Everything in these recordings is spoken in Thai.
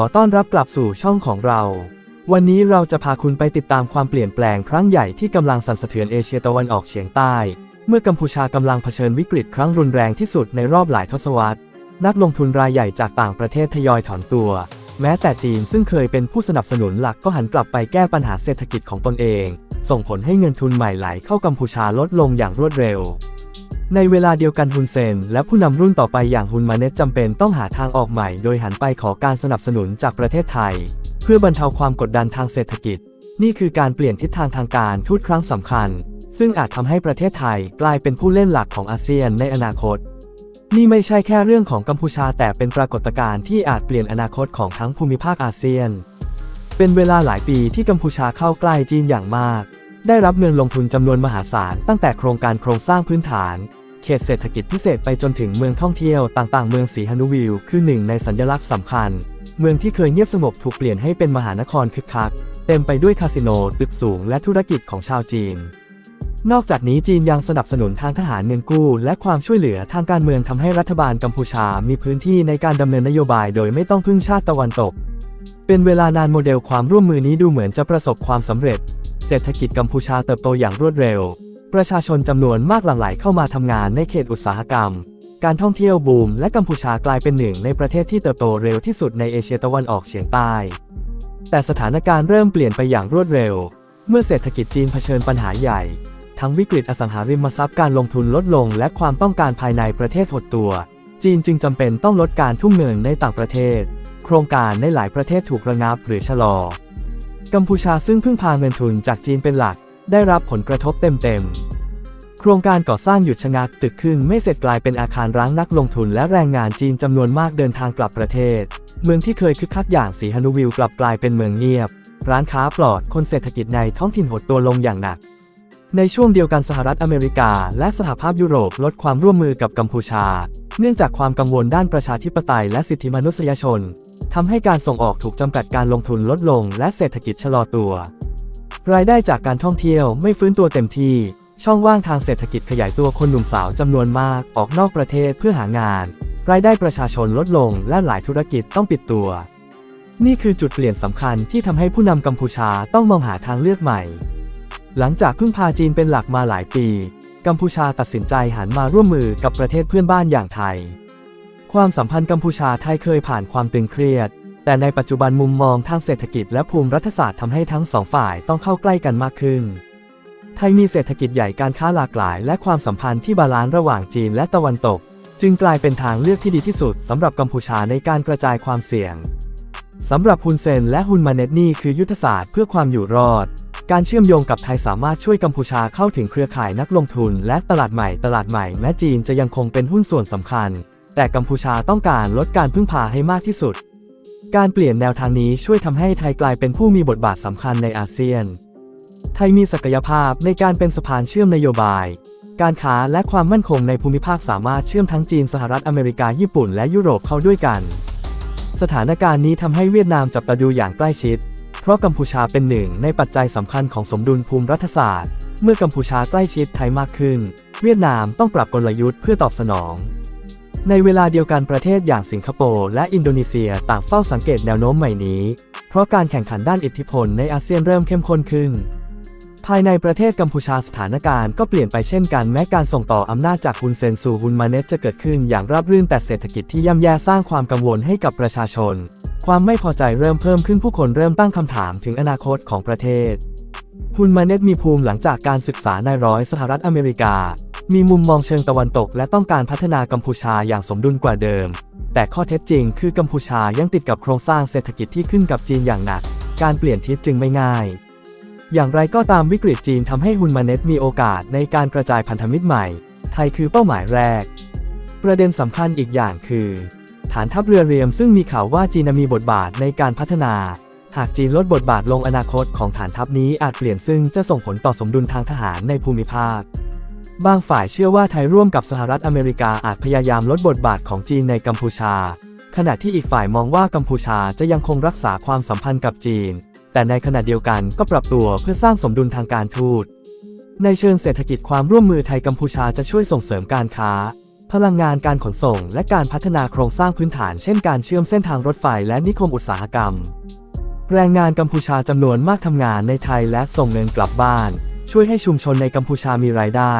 อต้อนรับกลับสู่ช่องของเรา วันนี้เราจะพาคุณไปติดตามความเปลี่ยนแปลงครั้งใหญ่ที่กำลังสั่นสะเทือนเอเชียตะวันออกเฉียงใต้ เมื่อกัมพูชากำลังเผชิญวิกฤตครั้งรุนแรงที่สุดในรอบหลายทศวรรษ นักลงทุนรายใหญ่จากต่างประเทศทยอยถอนตัว แม้แต่จีนซึ่งเคยเป็นผู้สนับสนุนหลักก็หันกลับไปแก้ปัญหาเศรษฐกิจของตนเอง ส่งผลให้เงินทุนใหม่ไหลเข้ากัมพูชาลดลงอย่างรวดเร็ว ในเวลาเดียวกันฮุนเซน และผู้นำรุ่นต่อไปอย่างฮุนมาเน็ตจำเป็นต้องหาทางออกใหม่ โดยหันไปขอการสนับสนุนจากประเทศไทย เพื่อบรรเทาความกดดันทางเศรษฐกิจ นี่คือการเปลี่ยนทิศทางทางการทูตครั้งสำคัญ ซึ่งอาจทำให้ประเทศไทยกลายเป็นผู้เล่นหลักของอาเซียนในอนาคต นี่ไม่ใช่แค่เรื่องของกัมพูชาแต่เป็นปรากฏการณ์ที่อาจเปลี่ยนอนาคตของทั้งภูมิภาคอาเซียน เป็นเวลาหลายปีที่กัมพูชาเข้าใกล้จีนอย่างมาก ได้รับเงินลงทุนจำนวนมหาศาลตั้งแต่โครงการโครงสร้างพื้นฐาน เขตเศรษฐกิจพิเศษไปจนถึงเมืองท่องเที่ยวต่างๆ เมืองสีฮานุวิวคือหนึ่งในสัญลักษณ์สำคัญ เมืองที่เคยเงียบสงบถูกเปลี่ยนให้เป็นมหานครคึกคัก เต็มไปด้วยคาสิโนตึกสูงและธุรกิจของชาวจีน นอกจากนี้จีนยังสนับสนุนทางทหารเงินกู้ และความช่วยเหลือทางการเมืองทำให้รัฐบาลกัมพูชามีพื้นที่ในการดำเนินนโยบายโดยไม่ต้องพึ่งชาติตะวันตก เป็นเวลานานโมเดลความร่วมมือนี้ดูเหมือนจะประสบความสำเร็จ เศรษฐกิจกัมพูชาเติบโตอย่างรวดเร็ว ประชาชนจำนวนมากหลั่งไหลเข้ามาทำงานในเขตอุตสาหกรรม การท่องเที่ยวบูม และกัมพูชากลายเป็นหนึ่งในประเทศที่เติบโตเร็วที่สุดในเอเชียตะวันออกเฉียงใต้ แต่สถานการณ์เริ่มเปลี่ยนไปอย่างรวดเร็ว เมื่อเศรษฐกิจจีนเผชิญปัญหาใหญ่ ทั้งวิกฤตอสังหาริมทรัพย์การลงทุนลดลง และความต้องการภายในประเทศหดตัว จีนจึงจำเป็นต้องลดการทุ่มเงินในต่างประเทศ โครงการในหลายประเทศถูกระงับหรือชะลอ กัมพูชาซึ่งพึ่งพาเงินทุนจากจีนเป็นหลัก ได้รับผลกระทบเต็มๆ โครงการก่อสร้างหยุดชะงักตึกขึ้นไม่เสร็จกลายเป็นอาคารร้างนักลงทุนและแรงงานจีนจำนวนมากเดินทางกลับประเทศ เมืองที่เคยคึกคักอย่างสีฮานุวิวกลับกลายเป็นเมืองเงียบ ร้านค้าปลอดคนเศรษฐกิจในท้องถิ่นหดตัวลงอย่างหนัก ในช่วงเดียวกันสหรัฐอเมริกา และสหภาพยุโรปลดความร่วมมือกับกัมพูชา เนื่องจากความกังวลด้านประชาธิปไตยและสิทธิมนุษยชนทำให้การส่งออกถูกจำกัดการลงทุนลดลง และเศรษฐกิจชะลอตัว รายได้จากการท่องเที่ยวไม่ฟื้นตัวเต็มที่ ช่องว่างทางเศรษฐกิจขยายตัวคนหนุ่มสาวจำนวนมากออกนอกประเทศเพื่อหางาน รายได้ประชาชนลดลงและหลายธุรกิจต้องปิดตัว นี่คือจุดเปลี่ยนสำคัญที่ทำให้ผู้นำกัมพูชาต้องมองหาทางเลือกใหม่ หลังจากพึ่งพาจีนเป็นหลักมาหลายปี กัมพูชาตัดสินใจหันมาร่วมมือกับประเทศเพื่อนบ้านอย่างไทย ความสัมพันธ์กัมพูชาไทยเคยผ่านความตึงเครียด แต่ในปัจจุบันมุมมองทางเศรษฐกิจและภูมิรัฐศาสตร์ทำให้ทั้งสองฝ่ายต้องเข้าใกล้กันมากขึ้น ไทยมีเศรษฐกิจใหญ่การค้าหลากหลาย และความสัมพันธ์ที่บาลานซ์ระหว่างจีนและตะวันตก จึงกลายเป็นทางเลือกที่ดีที่สุดสำหรับกัมพูชาในการกระจายความเสี่ยงสำหรับฮุนเซนและฮุนมาเนตนี่คือยุทธศาสตร์เพื่อความอยู่รอด การเชื่อมโยงกับไทยสามารถช่วยกัมพูชาเข้าถึงเครือข่ายนักลงทุน และตลาดใหม่ตลาดใหม่แม้จีนจะยังคงเป็นหุ้นส่วนสำคัญ แต่กัมพูชาต้องการลดการพึ่งพาให้มากที่สุด การเปลี่ยนแนวทางนี้ช่วยทำให้ไทยกลายเป็นผู้มีบทบาทสำคัญในอาเซียน ไทยมีศักยภาพในการเป็นสะพานเชื่อมนโยบาย การค้าและความมั่นคงในภูมิภาคสามารถเชื่อมทั้งจีนสหรัฐอเมริกาญี่ปุ่นและยุโรปเข้าด้วยกัน สถานการณ์นี้ทำให้เวียดนามจับตาดูอย่างใกล้ชิด เพราะกัมพูชาเป็นหนึ่งในปัจจัยสำคัญของสมดุลภูมิรัฐศาสตร์ เมื่อกัมพูชาใกล้ชิดไทยมากขึ้น เวียดนามต้องปรับกลยุทธ์เพื่อตอบสนอง ในเวลาเดียวกันประเทศอย่างสิงคโปร์และอินโดนีเซียต่างเฝ้าสังเกตแนวโน้มใหม่นี้ เพราะการแข่งขันด้านอิทธิพลในอาเซียนเริ่มเข้มข้นขึ้น ภายในประเทศกัมพูชาสถานการณ์ก็เปลี่ยนไปเช่นกันแม้การส่งต่ออำนาจจากฮุนเซนสู่ฮุนมาเน็ตจะเกิดขึ้นอย่างราบรื่นแต่เศรษฐกิจที่ย่ำแย่สร้างความกังวลให้กับประชาชน ความไม่พอใจเริ่มเพิ่มขึ้นผู้คนเริ่มตั้งคำถามถึงอนาคตของประเทศ ฮุนมาเน็ตมีภูมิหลังจากการศึกษาในร้อยสหรัฐอเมริกา มีมุมมองเชิงตะวันตก และต้องการพัฒนากัมพูชาอย่างสมดุลกว่าเดิม แต่ข้อเท็จจริงคือกัมพูชายังติดกับโครงสร้างเศรษฐกิจที่ขึ้นกับจีนอย่างหนัก การเปลี่ยนทิศจึงไม่ง่าย อย่างไรก็ตามวิกฤตจีนทำให้ฮุนมาเน็ตมีโอกาสในการกระจายพันธมิตรใหม่ ไทยคือเป้าหมายแรก ประเด็นสำคัญอีกอย่างคือ ฐานทัพเรือเรียมซึ่งมีข่าวว่าจีนมีบทบาทในการพัฒนา หากจีนลดบทบาทลงอนาคตของฐานทัพนี้อาจเปลี่ยนซึ่งจะส่งผลต่อสมดุลทางทหารในภูมิภาค บางฝ่ายเชื่อว่าไทยร่วมกับสหรัฐอเมริกาอาจพยายามลดบทบาทของจีนในกัมพูชา ขณะที่อีกฝ่ายมองว่ากัมพูชาจะยังคงรักษาความสัมพันธ์กับจีน แต่ในขณะเดียวกันก็ปรับตัวเพื่อสร้างสมดุลทางการทูต ในเชิงเศรษฐกิจความร่วมมือไทยกัมพูชาจะช่วยส่งเสริมการค้าพลังงานการขนส่งและการพัฒนาโครงสร้างพื้นฐานเช่นการเชื่อมเส้นทางรถไฟและนิคมอุตสาหกรรม แรงงานกัมพูชาจำนวนมากทำงานในไทยและส่งเงินกลับบ้าน ช่วยให้ชุมชนในกัมพูชามีรายได้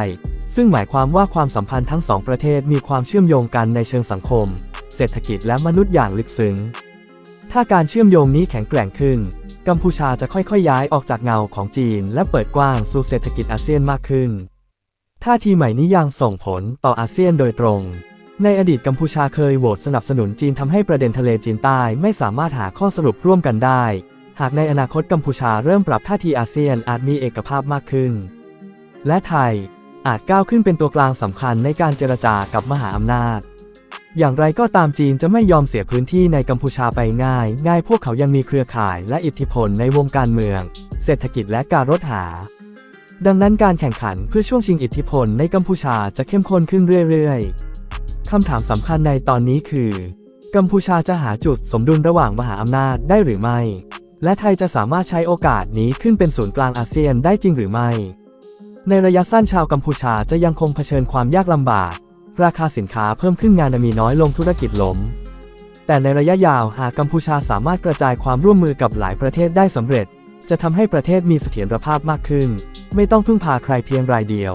ซึ่งหมายความว่าความสัมพันธ์ทั้งสองประเทศมีความเชื่อมโยงกันในเชิงสังคม เศรษฐกิจและมนุษย์อย่างลึกซึ้ง ถ้าการเชื่อมโยงนี้แข็งแกร่งขึ้น กัมพูชาจะค่อยๆ ย้ายออกจากเงาของจีน และเปิดกว้างสู่เศรษฐกิจอาเซียนมากขึ้น ท่าทีใหม่นี้ยังส่งผลต่ออาเซียนโดยตรง ในอดีตกัมพูชาเคยโหวตสนับสนุนจีนทำให้ประเด็นทะเลจีนใต้ไม่สามารถหาข้อสรุปร่วมกันได้ หากในอนาคตกัมพูชาเริ่มปรับท่าทีอาเซียนอาจมีเอกภาพมากขึ้น และไทยอาจก้าวขึ้นเป็นตัวกลางสำคัญในการเจรจากับมหาอำนาจ อย่างไรก็ตามจีนจะไม่ยอมเสียพื้นที่ในกัมพูชาไปง่าย ง่ายพวกเขายังมีเครือข่ายและอิทธิพลในวงการเมือง เศรษฐกิจและการรถหา ดังนั้นการแข่งขันเพื่อช่วงชิงอิทธิพลในกัมพูชาจะเข้มข้นขึ้นเรื่อยๆ คำถามสำคัญในตอนนี้คือ กัมพูชาจะหาจุดสมดุลระหว่างมหาอำนาจได้หรือไม่ และไทยจะสามารถใช้โอกาสนี้ขึ้นเป็นศูนย์กลางอาเซียนได้จริงหรือไม่ ในระยะสั้นชาวกัมพูชาจะยังคงเผชิญความยากลำบาก ราคาสินค้าเพิ่มขึ้นงานมีน้อยลงธุรกิจล้ม แต่ในระยะยาวหากกัมพูชาสามารถกระจายความร่วมมือกับหลายประเทศได้สำเร็จ จะทำให้ประเทศมีเสถียรภาพมากขึ้น ไม่ต้องพึ่งพาใครเพียงรายเดียว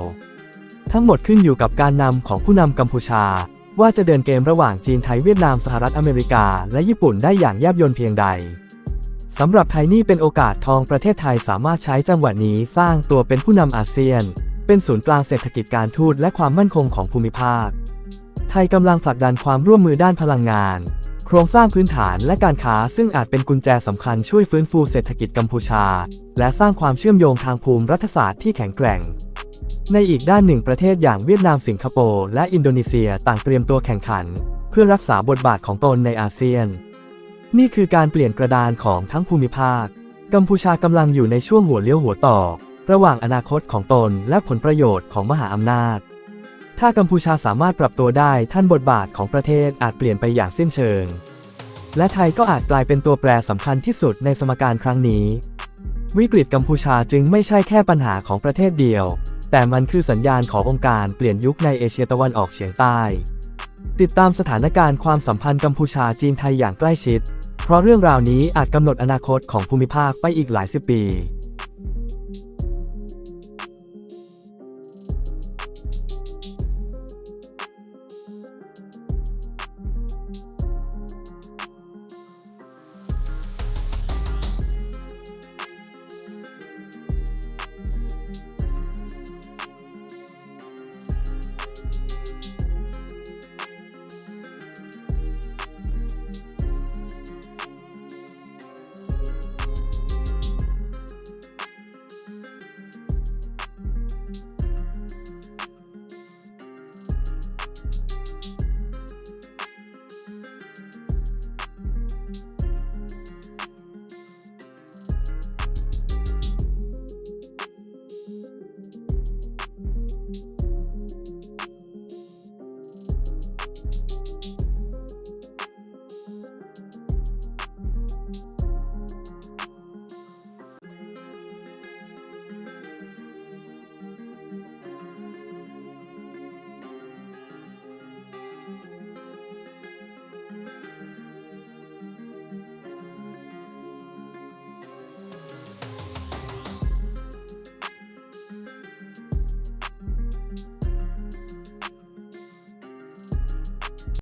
ทั้งหมดขึ้นอยู่กับการนำของผู้นำกัมพูชา ว่าจะเดินเกมระหว่างจีนไทยเวียดนามสหรัฐอเมริกา และญี่ปุ่นได้อย่างแยบยลเพียงใดสำหรับไทยนี่เป็นโอกาสทองประเทศไทยสามารถใช้จังหวะนี้สร้างตัวเป็นผู้นำอาเซียน เป็นศูนย์กลางเศรษฐกิจการทูตและความมั่นคงของภูมิภาค ไทยกำลังผลักดันความร่วมมือด้านพลังงาน โครงสร้างพื้นฐานและการค้าซึ่งอาจเป็นกุญแจสำคัญช่วยฟื้นฟูเศรษฐกิจกัมพูชา และสร้างความเชื่อมโยงทางภูมิรัฐศาสตร์ที่แข็งแกร่ง ในอีกด้านหนึ่งประเทศอย่างเวียดนามสิงคโปร์และอินโดนีเซียต่างเตรียมตัวแข่งขัน เพื่อรักษาบทบาทของตนในอาเซียน นี่คือการเปลี่ยนกระดานของทั้งภูมิภาค กัมพูชากำลังอยู่ในช่วงหัวเลี้ยวหัวต่อ ระหว่างอนาคตของตนและผลประโยชน์ของมหาอำนาจ ถ้ากัมพูชาสามารถปรับตัวได้ท่านบทบาทของประเทศอาจเปลี่ยนไปอย่างสิ้นเชิง และไทยก็อาจกลายเป็นตัวแปรสำคัญที่สุดในสมการครั้งนี้ วิกฤตกัมพูชาจึงไม่ใช่แค่ปัญหาของประเทศเดียว แต่มันคือสัญญาณขององค์การเปลี่ยนยุคในเอเชียตะวันออกเฉียงใต้ ติดตามสถานการณ์ความสัมพันธ์กัมพูชาจีนไทยอย่างใกล้ชิด เพราะเรื่องราวนี้อาจกำหนดอนาคตของภูมิภาคไปอีกหลายสิบปี